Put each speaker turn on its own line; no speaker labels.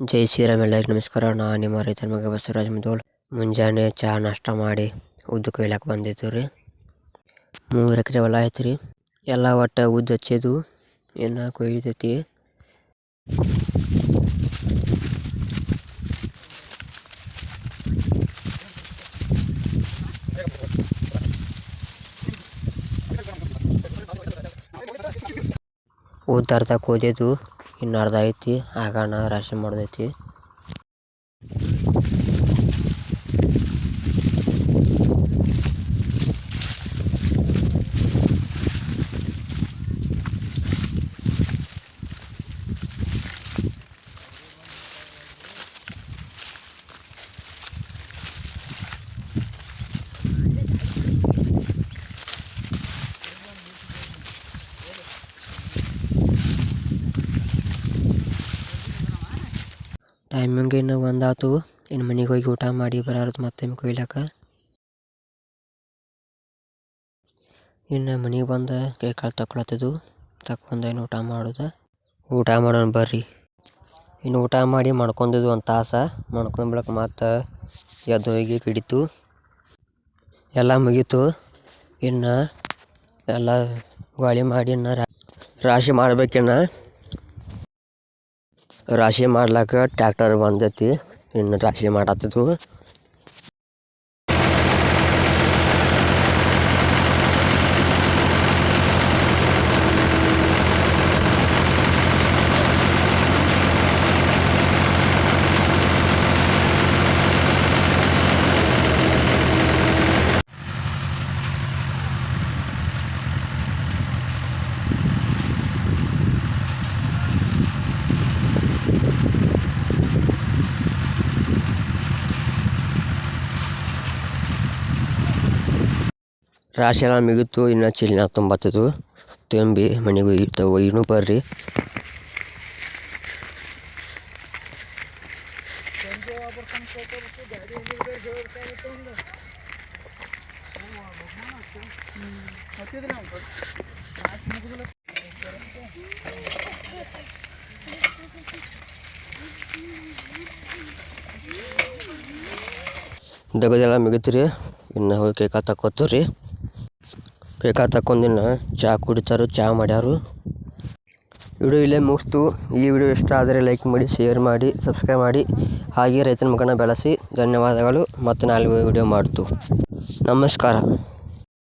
ಜೈ ಶ್ರೀರಾಮ್ ಎಲ್ಲರಿಗೂ ನಮಸ್ಕಾರ. ನಾ ನಿಮ್ಮ ರೈತರ ಮಗ ಬಸವರಾಜ್ ಮುದೋಳ್. ಮುಂಜಾನೆ ಚಹಾ ನಾಷ್ಟ ಮಾಡಿ ಉದ್ದು ಕೊಯ್ಲಾಕ ಬಂದಿದ್ದು ರೀ. ಮೂರು ಎಕರೆ ಹೊಲ ಐತ್ರಿ. ಎಲ್ಲ ಒಟ್ಟು ಉದ್ದು ಹಚ್ಚಿದ್ದು ಇನ್ನು ಕೊಯ್ದೈತಿ. ಉದ್ದು ಅರ್ಧ ಕೋದಿದ್ದು ಇನ್ನು ಅರ್ಧ ಐತಿ. ಆಗೋಣ ರಾಶಿ ಮಾಡ್ದೈತಿ. ಟೈಮಿಂಗ್ ಇನ್ನು ಒಂದಾತು. ಇನ್ನು ಮನೆಗೆ ಹೋಗಿ ಊಟ ಮಾಡಿ ಬರೋದು ಮತ್ತೆ ಕೊಯ್ಲಾಕ ಇನ್ನು ಮನೆಗೆ ಬಂದು ಕೈ ಕಾಲು ತಕೊಳತ್ತಿದ್ದು ತಕ್ಕೊಂದ ಏನು ಊಟ ಮಾಡೋದು? ಊಟ ಮಾಡೋಣ ಬರ್ರಿ. ಇನ್ನು ಊಟ ಮಾಡಿ ಮಾಡ್ಕೊಂಡಿದ್ದು ಒಂದು ತಾಸು. ಮಾಡ್ಕೊಂಡು ಬಿಡಕ್ಕೆ ಮತ್ತೆ ಎದ್ದು ಹೋಗಿ ಕಿಡಿತು ಎಲ್ಲ ಮುಗೀತು. ಇನ್ನು ಎಲ್ಲ ಗಾಳಿ ಮಾಡಿ ಇನ್ನು ರಾಶಿ ಮಾಡ್ಬೇಕಿನ್ನು ರಾಶಿ ಮಾಡ್ಲಾಕ ಟ್ರ್ಯಾಕ್ಟರ್ ಬಂದೈತಿ. ಇನ್ನು ರಾಶಿ ಮಾಡತ್ತಿದ್ವು ರಾಶಿ ಎಲ್ಲ ಮುಗೀತು, ಇನ್ನು ಚಿಲ್ನ ತುಂಬತ್ತದು. ತುಂಬಿ, ಮನೆಗೆ ಹೋಗಿರ್ತಾವೆ ಇನ್ನೂ ಬರ್ರಿ. ದಗದೆಲ್ಲ ಮುಗಿತು ರೀ ಇನ್ನು ಹೋಗಿ ಕೇಕ ತಕ್ಕೋತು ರೀ ಕೇಕ ತಕ್ಕೊಂಡಿನ ಚಹಾ ಕುಡಿತಾರು ಚಹಾ ಮಾಡ್ಯಾರು. ವಿಡಿಯೋ ಇಲ್ಲೇ ಮುಗಿಸ್ತು. ಈ ವಿಡಿಯೋ ಇಷ್ಟ ಆದರೆ ಲೈಕ್ ಮಾಡಿ ಶೇರ್ ಮಾಡಿ ಸಬ್ಸ್ಕ್ರೈಬ್ ಮಾಡಿ. ಹಾಗೆ ರೈತನ ಮಗನ ಬೆಳೆಸಿ. ಧನ್ಯವಾದಗಳು. ಮತ್ತು ನಾಲ್ಕು ವಿಡಿಯೋ ಮಾಡ್ತು. ನಮಸ್ಕಾರ.